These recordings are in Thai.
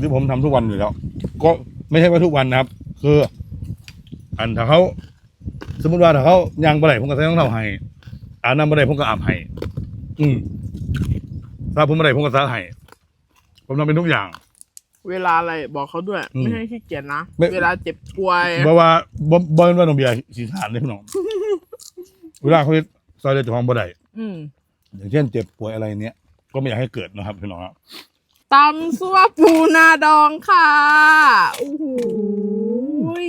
งที่ผมทำทุกวันอยู่แล้ว ก็ไม่ใช่ว่าทุกวันนะครับ คือ อันถ้าเขาสมมติว่าถ้าเขายางบ่ได้ผมก็ใส่รองเท้าให้อาบน้ำบ่ได้ผมก็อาบให้อืมถ้าผมบ่ได้ผมก็ซักให้ผมทำเป็นทุกอย่าง เวลาอะไรบอกเขาด้วยอืมไม่ให้ขี้เกียจนะไม่เวลาเจ็บป่วยเพราะว่าบ่บ่เป็นว่าน้องเบียร์สีฐานเลยพี่น้องเวลาเขาเฮ็ดซอยเดือดของบ่ได้อืมอย่างเช่นเจ็บป่วยอะไรเนี้ยก็ไม่อยากให้เกิดนะครับพี่น้องครับ ตำซั่วปูนาดองค่ะโอ้โหย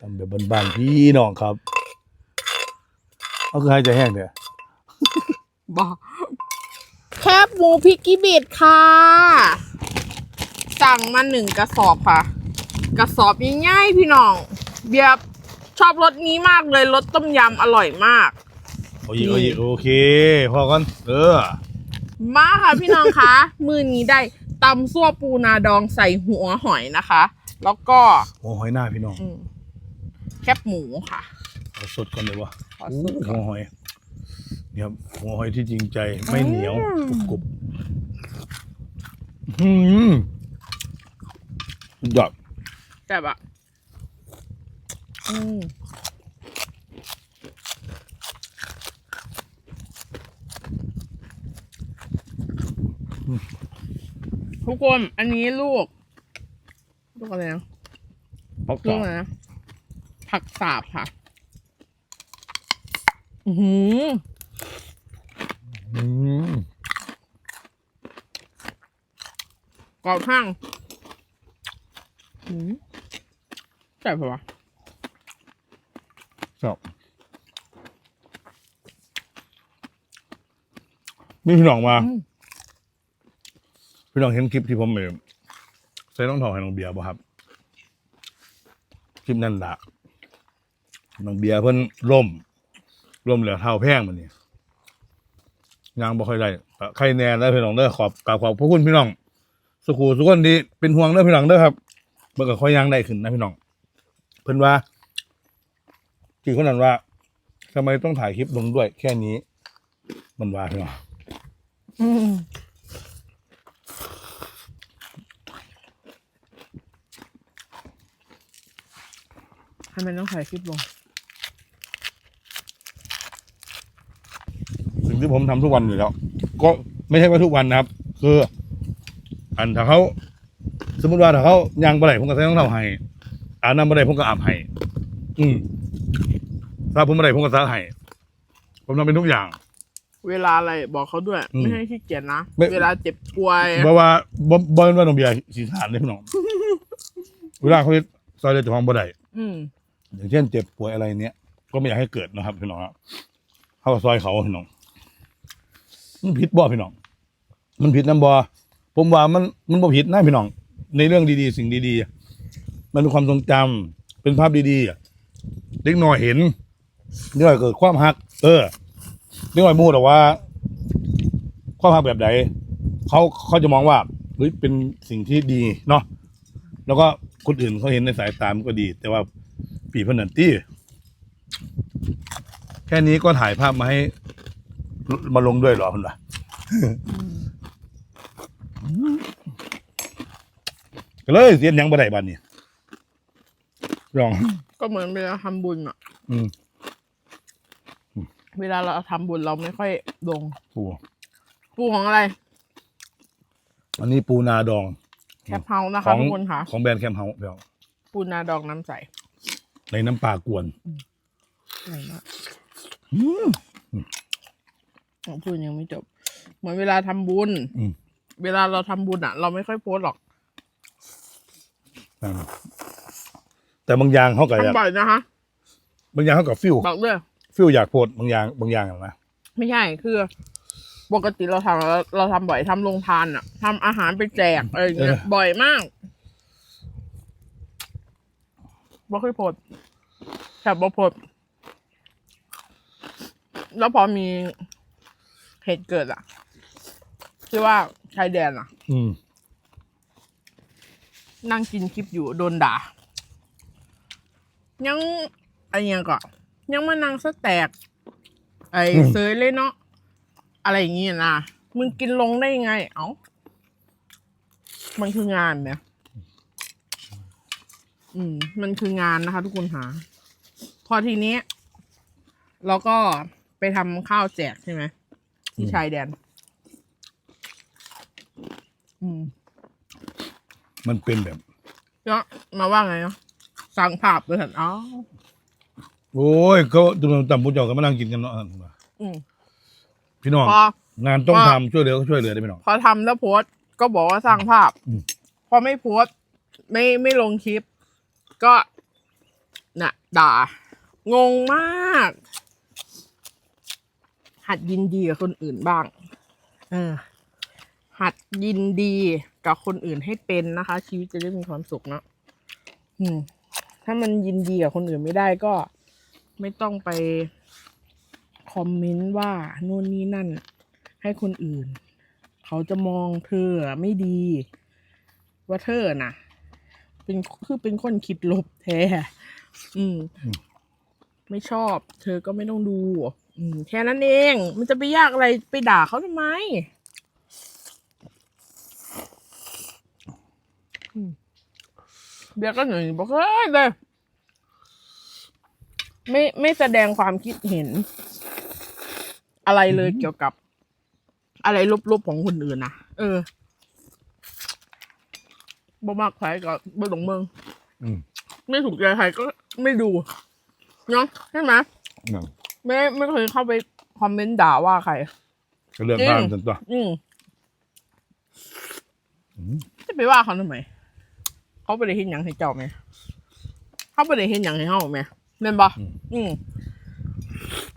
ทำแบบบ้านๆพี่น้องครับเอาคือให้ใจแห้งเด้อบอกแคบหมูพริกกิบิดค่ะ สั่งมาหนึ่งกระสอบค่ะ กระสอบง่ายๆพี่น้อง เบียร์ชอบรสนี้มากเลยรสต้มยำอร่อยมาก โอ้ยโอ้ยโอเค พอก่อน เออ มาค่ะพี่น้องคะ มือนี้ได้ตำซั่วปูนาดองใส่หัวหอยนะคะ แล้วก็หัวหอยหน้าพี่น้องอืมแคบหมูค่ะ เอาสดก่อนเลยวะขอสดก่อน หัวหอยเนี่ยครับหัวหอยที่จริงใจไม่เหนียวอืมกรุบๆอืมสุดยอดแต่แบบอืม ทุกคนอันนี้ลูก ลูกอะไรนะปักลูต่กออะไรนะผักสาบค่ะ อือหืออืมกรอบข้างอืมใช่ปะวะชอบมีพี่น้องมา อืม พี่น้องเห็นคลิปที่ผมเอใส่รองเท้าให้น้องเบียร์ป่ะครับ คลิปนั่นละน้องเบียร์เพิ่นล่มล่มเหลือเท้าแพงมันนี่ยางบ่ค่อยได้ใครแน่แล้วพี่น้องเด้อขอบกราบขอบพระคุณพี่น้อง สุขูสุขคนดีเป็นห่วงเด้อพี่น้องเด้อครับเมื่อก็ค่อยยางได้ขึ้นนะพี่น้อง เพิ่นว่าคือคนนั้นว่าทำไมต้องถ่ายคลิปลงด้วยแค่นี้ มันว่าพี่น้อง ทำไมต้องถ่ายคลิปลง สิ่งที่ผมทำทุกวันอยู่แล้ว ก็ไม่ใช่ว่าทุกวันนะครับ คือ อันถ้าเขาสมมติว่าถ้าเขายางบ่ได้ผมก็ใส่รองเท้าให้อาบน้ำบ่ได้ผมก็อาบให้อืมถ้าผมบ่ได้ผมก็ซักให้ผมทำเป็นทุกอย่าง เวลาอะไรบอกเขาด้วย อืมไม่ให้ขี้เกียจนะ ไม่ เวลาเจ็บป่วยเพราะว่าบ่บ่เป็นว่าน้องเบียร์สีฐานเลยพี่น้อง เวลาเขาเฮ็ดซอยเดือดของบ่ได้อืม อย่างเช่นเจ็บป่วยอะไรเนี้ยก็ไม่อยากให้เกิดนะครับพี่น้องครับเขาซอยเขาพี่น้องมันผิดบ่พี่น้อง มันผิดน้ำบ่ผมว่ามันมันบ่ผิดนะพี่น้อง ในเรื่องดีๆ สิ่งดีๆ มันเป็นความทรงจำเป็นภาพดีๆเด็กน้อยเห็นเด็กน้อยเกิดความหัก เออเด็กน้อยมูดว่า ความหักแบบไหนเขาเขาจะมองว่าเฮ้ยเป็นสิ่งที่ดีเนาะแล้วก็คนอื่นเขาเห็นในสายตามันก็ดี แต่ว่า ปีพนันตี้แค่นี้ก็ถ่ายภาพมาให้ มาลงด้วยเหรอคุณวะก็เลยเสียนหยังบ่ได้บัดนี้ลอง ก็เหมือนเวลาทำบุญอะอืมเวลาเราทำบุญเราไม่ค่อยลง ปูปูของอะไร อันนี้ปูนาดอง แคปเฮาส์นะขคะองทุกคนค่ะ ของแบรนด์แคมเฮาส์เดี๋ยวปูนาดองน้ำใส ในน้ำปลากวนอร่อยมากของพูดยังไม่จบ เหมือนเวลาทำบุญ อืม เวลาเราทำบุญอะเราไม่ค่อยโพสต์หรอกอ่าแต่บางอย่างเขากับทำบ่อยนะคะบางอย่างเขากับฟิลบอกด้วยฟิลอยากโพสต์บางอย่างบางอย่างอะนะไม่ใช่คือ ปกติเราทำเราเราทำบ่อยทำโรงทานอะทำอาหารไปแจกอะไรอย่างเงี้ยบ่อยมากบ่เคยโพสต์ แถบบ่โพสต์แล้วพอมีเหตุเกิดอะที่ว่าชายแดนอะอืม นั่งกินคลิปอยู่โดนด่า ยังไอ้ยังก่อนยังมานั่งสแตก ไอ้เซยเลยเนาะอะไรอย่างงี้นะมึงกินลงได้ยังไง เอ้า มันคืองานเนี่ย อืม มันคืองานนะคะทุกคนหาพ อทีนี้เราก็ไปทำข้าวแจกใช่ไหมที่ชายแดน อืมมันเป็นแบบแล้วมาว่าไงเนาะสั่งภาพเลยเห็นอ้าวโอ้ยเขาตุนตำบุญเจ้าก็มานั่งกินกันเนาะอืมพี่น้องพองานต้องพอทำช่วยเหลือก็ช่วยเหลือได้พี่น้องพอทำแล้วโพสต์ก็บอกว่าสร้างภาพอืมพอไม่โพสต์ไม่ไม่ลงคลิป ก็น่ะ ด่า งงมาก หัดยินดีกับคนอื่นบ้าง เออ หัดยินดีกับคนอื่นให้เป็นนะคะ ชีวิตจะได้มีความสุขเนอะอืม ถ้ามันยินดีกับคนอื่นไม่ได้ก็ไม่ต้องไปคอมเมนต์ว่านู่นนี่นั่น ให้คนอื่น เขาจะมองเธออะไม่ดี ว่าเธอน่ะ เป็นคือเป็นคนคิดลบแท้อืมอืม ไม่ชอบ เธอก็ไม่ต้องดูอืมแค่นั้นเอง มันจะไปยากอะไรไปด่าเขาทำไมอืมเบียร์ก็หน่อยบอกเฮ้ยเลยไม่ไม่แสดงความคิดเห็น อะไรเลยเกี่ยวกับ อะไรลบๆของคนอื่นนะเออบ่มากใครก็บ่หลงเมืองอืมไม่ถูกใจใครก็ไม่ดู เนาะใช่ไหมนั่นไม่ไม่เคยเข้าไปคอมเมนต์ด่าว่าใคร ก็เรื่องจริงบ้านส่วนตัวอืมอืมจะไปว่าเขาทำไม เขาไปได้เห็นอย่างให้เจ้าไหม เขาไปได้เห็นอย่างให้เฮาไหมเม่นบ่อืม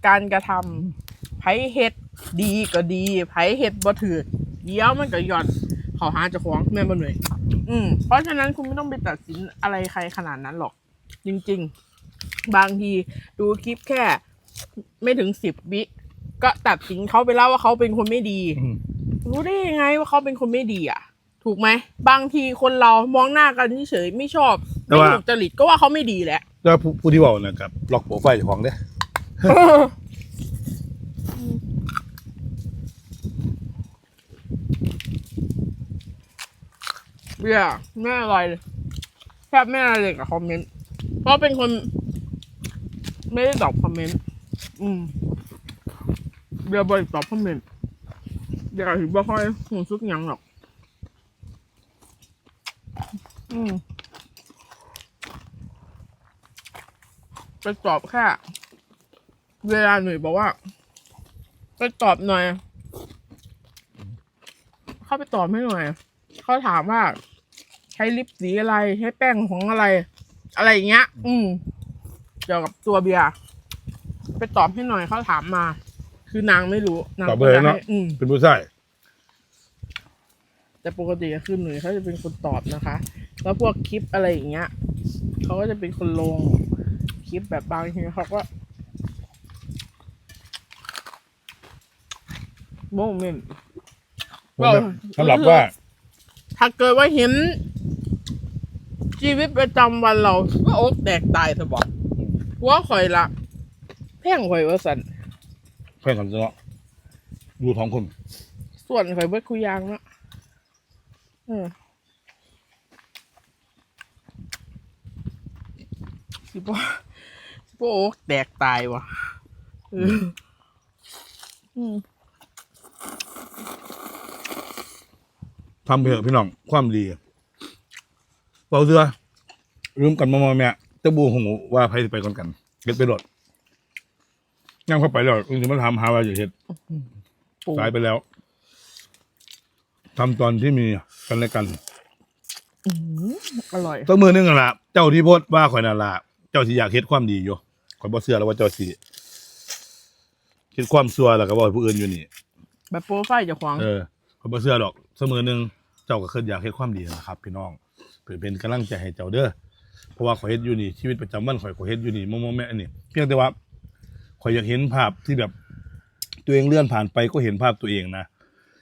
การกระทำไผเฮ็ดดีก็ดีไผเฮ็ดบ่ถือเดี๋ยวมันก็ย่อนเขาหาเจ้าของแม่นบ่เหนื่อยอืมเพราะฉะนั้นคุณไม่ต้องไปตัดสินอะไรใครขนาดนั้นหรอก จริง ๆ บางทีดูคลิปแค่ ไม่ถึงสิบวิก็ตัดสินเขาไปแล้วว่าเขาเป็นคนไม่ดี อืมรู้ได้ยังไงว่าเขาเป็นคนไม่ดีอะ ถูกไหมบางทีคนเรามองหน้ากันเฉยๆไม่ชอบไม่ถูกจริตก็ว่าเขาไม่ดีแหละแต่ผู้ผู้ที่บอกนะครับล็อกโปรไฟล์เจ้าของเด้เบียร์ไม่อร่อยเลยแทบไม่อะไรเลยกับคอมเมนต์เพราะเป็นคน ไม่ได้ตอบคอมเมนต์อืมเบียร์บริตอบคอมเมนต์เบียร์ถือบ่ค่อยหูซึกยังหรอก อืมไปตอบแค่ เวลาหน่อยบอกว่า ไปตอบหน่อย เข้าไปตอบให้หน่อย เขาถามว่า ใช้ลิปสีอะไร ใช้แป้งของอะไร อะไรอย่างเงี้ย อืม เกี่ยวกับตัวเบียร์ไปตอบให้หน่อยเขาถามมา คือนางไม่รู้นางตอบเลยเนาะให้อืมเป็นผู้ชายแต่ปกติก็คือหนุ่ยเขาจะเป็นคนตอบนะคะ แล้วพวกคลิปอะไรอย่างเงี้ยเขาก็จะเป็นคนลง คลิปแบบบางทีเขาก็โมเมนต์สำหรับว่า ถ้าเกิดว่าเห็นชีวิตประจำวันเราก็อกแตกตายสบอก ว่าข่อยละแพ่งข่อยว่าสันเพื่อนกันเนาะดูท้องคน ส่วนข่อยเบิดคุยยางเนาะเออสิบ่สิบ่อกแตกตายวะเอออืมทำไปเถอะพี่น้องความดีเปล่าเสือลืมกันมาแม่ ตะบูหงว่าใครจะไปก่อนกันเก็บไปรถย่างเข้าไปแล้วคุณจะมาทำหาว่าอย่าเห็ดปูสายไปแล้วทำตอนที่มีกันและกันอื้อหืออร่อย ต้องมือนึงกันละเจ้าที่โพดว่าข่อยนาละเจ้าที่อยากเฮ็ดความดีอยู่ข่อยบ่เชื่อแล้วว่าเจ้าสิคิดความชั่วแล้วก็บอกให้ผู้อื่นอยู่นี่ แบบโปรไฟล์เจ้าของ เออข่อยบ่เชื่อดอกเสมอหนึงเจ้าก็เคยอยากเฮ็ดความดีนะครับ พี่น้องเพื่อเป็นกำลังใจให้เจ้าเด้อ เพราะว่าข่อยเฮ็ดอยู่นี่ชีวิตประจำวันข่อยก็เฮ็ดอยู่นี่มอมๆแม่อันนี่เพียงแต่ว่าข่อยอยากเห็นภาพที่แบบตัวเองเลื่อนผ่านไปก็เห็นภาพตัวเองนะ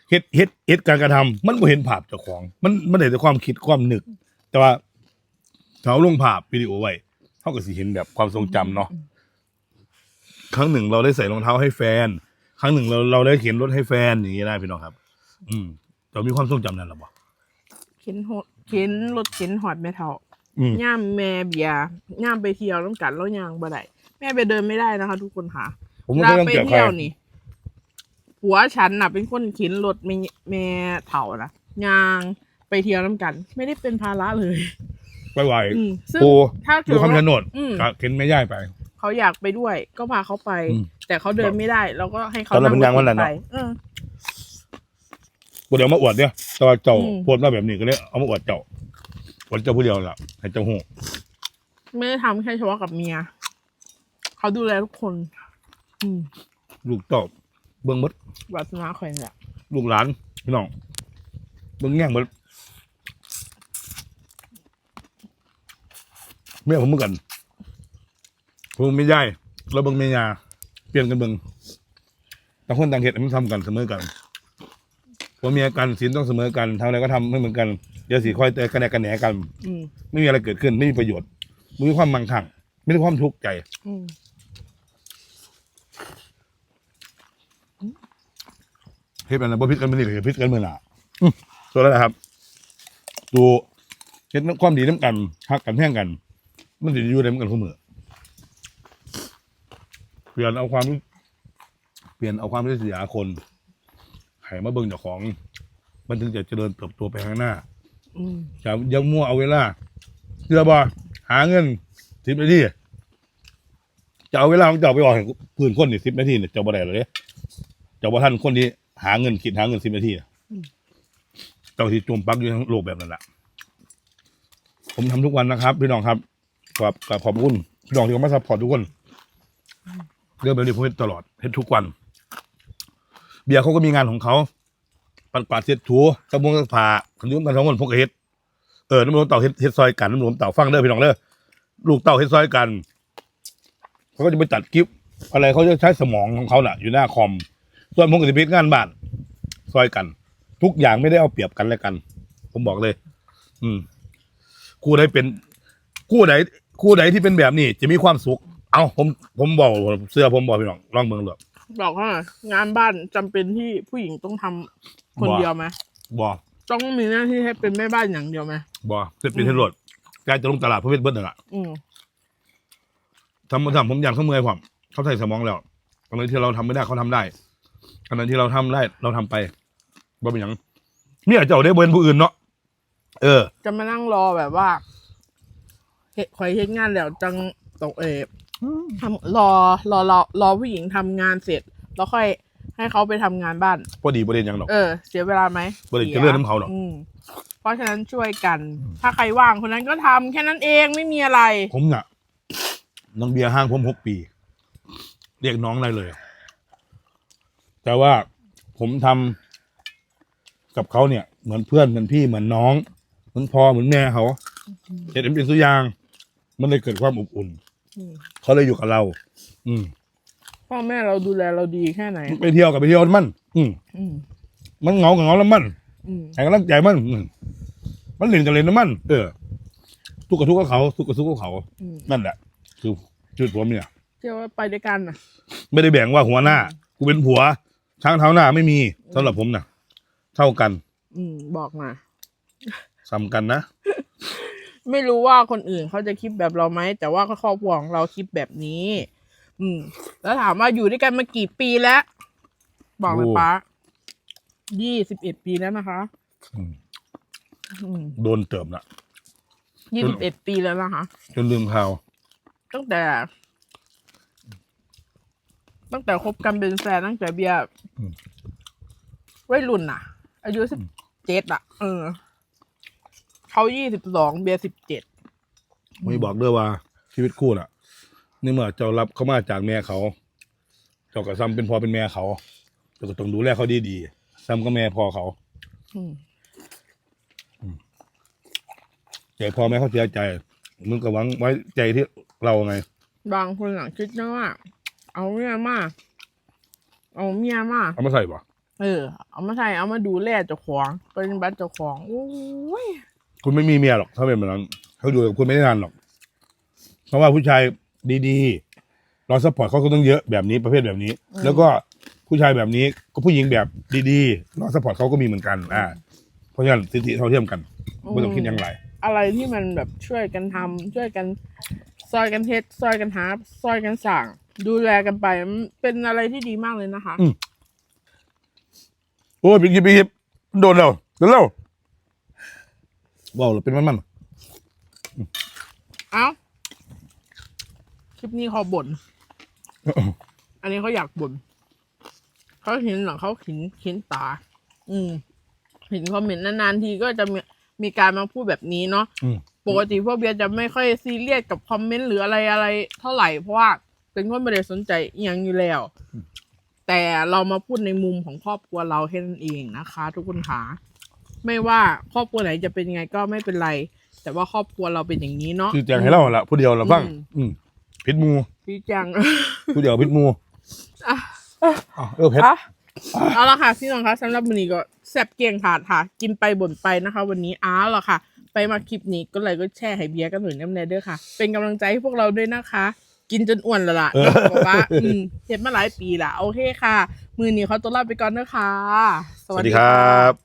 เฮ็ดเฮ็ดเฮ็ดการกระทำมันบ่เห็นภาพเจ้าของ มันมันได้แต่ความคิดความนึก แต่ว่าถ้าเอาลงภาพวิดีโอไว้เท่ากับสิเห็นแบบความทรงจำเนาะครั้งหนึ่งเราได้ใส่รองเท้าให้แฟน ครั้งหนึ่งเราเราได้เข็นรถให้แฟนอย่างนี้ได้พี่น้องครับ อืมเรามีความทรงจำนั้นหรอบ่เข็นโหดเข็นรถเข็นหอดแม่เท่า อืม ย่ามแม่เบียร์ย่ามไปเที่ยวน้ำกันแล้วยางบ่ได้แม่ไปเดินไม่ได้นะคะ ทุกคนค่ะผมไม่ลาเคยต้องไปเกี่ยวใครเที่ยวนี่ผัวฉันน่ะ เป็นคนเข็นรถแม่แม่เถ่านะยางไปเที่ยวน้ำกัน ไม่ได้เป็นภาระเลย ไปไหวอืมซึ่งปูถ้าอเกิยู่ดว่าคำชะโนดอืม ก็เข็นไม่ย่ายไป เขาอยากไปด้วย ก็พาเขาไป อืมแต่เขาเดินไม่ได้ เราก็ให้เขาตอนเราเป็นรถยางวันนั้นไปเนอะเออ บ่เดี๋ยวมาอวดเนี่ยแต่ว่าเจ้าอืมพูดมาแบบนี้ก็เลยเอามาอวดเจ้า อวดเจ้าผู้เดียวล่ะให้เจ้าหูไม่ได้ทำแค่เฉพาะกับเมีย เขาดูแลทุกคน อืมลูกเจ้าเบิ่งหมดวัฒนาคอยแหละลูกหลานพี่น้องเบิ่งแง่งหมดแม่ผมเหมือนกันผมไม่ย่ายเราเบิ่งเมียาเปลี่ยนกันเบิ่งต่างคนต่างเหตุมันทำกันเสมอกันผัวเมียกันศีลต้องเสมอกันทำอะไรก็ทำไม่เหมือนกัน อย่าสีคอยเตะกันแหนกันแหนกัน อืมไม่มีอะไรเกิดขึ้น ไม่มีประโยชน์ไม่มีความมั่งคั่งไม่มีความทุกข์ใจ อืมเฮ็ดอะไรบ่พิษกันไม่ได้เลยพิษกันเมื่อหน่ะอื้อตัวแล้วนะครับดูเฮ็ดน้ำความดีน้ำกันฮักกันแท่งกัน มันจะอยู่ได้เหมือนกันเสมอเปลี่ยนเอาความเปลี่ยนเอาความริษยาคนให้มาเบิ่งเจ้าของ มันถึงจะเจริญเติบโตไปข้างหน้า อืมจะอยังมั่วเอาเวลาเชื่อบ่หาเงินสิบนาทีจะเอาเวลาของเจ้าไปออกให้พื้นคนนี่สิบนาทีเนี่ยเจ้าบ่ได้เลยเจ้าบ่ทันคนที่หาเงินคิดหาเงินสิบนาทีอะเจ้าที่จมปักอยู่ในโลกแบบนั้นแหละผมทำทุกวันนะครับพี่น้องครับขอบขอบขอบคุณพี่น้องที่มาซัพพอร์ตทุกคนเรื่องแบบนี้ผมเห็นตลอดเห็นทุกวัน เบียร์เขาก็มีงานของเขา ปัดปาดเช็ดถูตะมงตะผาขนุ่มกันสองคนพวกเฮ็ดเออน้ำรวมเต่าเฮ็ดเฮ็ดซอยกันน้ำรวมเต่าฟังเด้อพี่น้องเด้อลูกเต่าเฮ็ดซอยกันเขาก็จะไปตัดคลิปอะไรเขาจะใช้สมองของเขาน่ะ อยู่หน้าคอม ส่วนผมก็จะพิจงานบ้านซอยกัน ทุกอย่างไม่ได้เอาเปรียบกันและกัน ผมบอกเลย อืมคู่ใดเป็นคู่ใดคู่ใดที่เป็นแบบนี้ จะมีความสุข เอาผมผมบอกเสื้อผมบอกพี่น้องลองเบิ่งเลย บอกว่างานบ้านจำเป็นที่ผู้หญิงต้องทำคนว่าเดียวไหมบอต้องมีหน้าที่ให้เป็นแม่บ้านอย่างเดียวไหมบอเสร็จเป็นเทรดกายจะลงตลาดเพื่อเวทเบิ้ลนั่นแหละอืมทำทำผมอยากเขาเมื่อยผมเขาใส่สมองแล้วอะไรที่เราทำไม่ได้เขาทำได้อะไรที่เราทำได้เราทำไปบ่เป็นหยังเนี่ยเจ้าได้เบินผู้อื่นเนาะเออ จะมานั่งรอแบบว่าเฮ็ดคอยเฮ็ดงานแล้วจังตกเออ ทำรอรอรอรอผู้หญิงทำงานเสร็จ แล้วค่อยให้เขาไปทำงานบ้าน พอดีประเด็นหยังดอกเออ เสียเวลาไหมบ่ได้สียจะเลื่อนน้ำเขาหรอกมเพราะฉะนั้นช่วยกันถ้าใครว่างคนนั้นก็ทำแค่นั้นเองไม่มีอะไร ผมน่ะน้องเบียร์ห้างผมหกปี เรียกน้องได้เลย แต่ว่าผมทำกับเขาเนี่ย เหมือนเพื่อนเหมือนพี่เหมือนน้อง เหมือนพ่อเหมือนแม่เขาเห็นเป็นตัวอย่าง มันเลยเกิดความอบอุ่นอืม เขาเลยอยู่กับเรา อืมพ่อแม่เราดูแลเราดีแค่ไหน ไปเที่ยวกับไปเที่ยวมัน อืมอืมมันเหงากับเหงาแล้วมันอืมให้กำลังใจมันอืมมันเล่นกับเล่นนะมัน เออ ทุกข์กับทุกข์กับเขา ทุกข์กับทุกข์กับเขา อืมนั่นแหละ คือจุดผมเนี่ย เชื่อว่าไปด้วยกันนะไม่ได้แบ่งว่าหัวหน้า กูเป็นผัว ช้างเท้าหน้าไม่มีสำหรับผมนะเท่ากันอืม บอกมา ซ้ำกันนะ ไม่รู้ว่าคนอื่นเขาจะคิดแบบเราไหม แต่ว่าครอบครัวของเราคิดแบบนี้ อืม แล้วถามว่าอยู่ด้วยกันมากี่ปีแล้ว บอกเลยโอ้ป้ายี่สิบเอ็ดปีแล้วนะคะอืมอืมโดนเติมละยี่สิบเอ็ดปีแล้วนะคะ จนลืมข่าว ตั้งแต่ ตั้งแต่คบกันเป็นแฟนตั้งแต่เบียร์วัยรุ่นน่ะ อายุสิบเจ็ดอะ เออ เขายี่สิบสองเบียร์สิบเจ็ดไม่บอกด้วยว่า ชีวิตคู่น่ะในเมื่อเจ้ารับเขามาจากแม่เขา เจ้าก็ซ้ำเป็นพ่อเป็นแม่เขาเจ้าก็ต้องดูแลเขาดีๆซ้ำก็แม่พ่อเขาอืมใจพ่อแม่เขาเสียใจ มึงก็หวังไว้ใจที่เราไง บางคนหลังคิดนะว่า เอาเมียมาเอาเมียมาเอามาใส่ปะเออ เอามาใส่เอามาดูแลเจ้าของเป็นบัตรเจ้าของโอ้ย คุณไม่มีเมียหรอก ถ้าเป็นแบบนั้นเขาอยู่กับคุณไม่ได้นานหรอก เพราะว่าผู้ชายดีๆเราซัพพอร์ตเขาก็ต้องเยอะแบบนี้ประเภทแบบนี้ แล้วก็ผู้ชายแบบนี้ก็ผู้หญิงแบบดีๆเราซัพพอร์ตเขาก็มีเหมือนกัน อ่า เพราะฉะนั้นสิทธิเท่าเทียมกันไม่ต้องคิดอย่างไร อะไรที่มันแบบช่วยกันทำช่วยกันซอยกันเฮ็ดซอยกันหาซอยกันสั่ง ดูแลกันไปมันเป็นอะไรที่ดีมากเลยนะคะอืมโอ้ยปีกยิบปีกยิบโดนแล้วโดนแล้ว ว้าวแล้วเป็นมันมันเอ้าคลิปนี้เขาบ่นอันนี้เขาอยากบ่นเขาเห็นเหรอเขาเห็นเห็นตา อืมเห็นคอมเมนต์นานๆทีก็จะมีมีการมาพูดแบบนี้เนาะอืมปกติพวกเบียร์จะไม่ค่อยซีเรียสกับคอมเมนต์หรืออะไรอะไร เท่าไหร่เพราะว่าเป็นคนไม่ได้สนใจอหยังอยู่แล้ว แต่เรามาพูดในมุมของครอบครัวเราแค่นั้นเองนะคะ ทุกคนคะ ไม่ว่าครอบครัวไหนจะเป็นยังไงก็ไม่เป็นไร แต่ว่าครอบครัวเราเป็นอย่างนี้เนาะคือแจงให้เล่าละผู้เดียวเราฟังอืมอืมพิษมูพี่จัง ผู้เดียวพิษมูอะอ้าวเออเพชร อะเอาละค่ะพี่น้องคะสำหรับวันนี้ก็แซ่บเกียงถาดค่ะ กินไปบ่นไปนะคะ วันนี้อ้าวละค่ะ ไปมาคลิปนี้ก็เลยก็แช่ให้เบียร์กันหน่อยน้ำแน่เด้อค่ะ เป็นกำลังใจให้พวกเราด้วยนะคะ กินจนอ้วนและล่ะต้องบอกว่าอืมเห็นมาหลายปีละโอเคค่ะ มือนี้เขาตัวลาไปก่อนนะคะสวัสดีครับ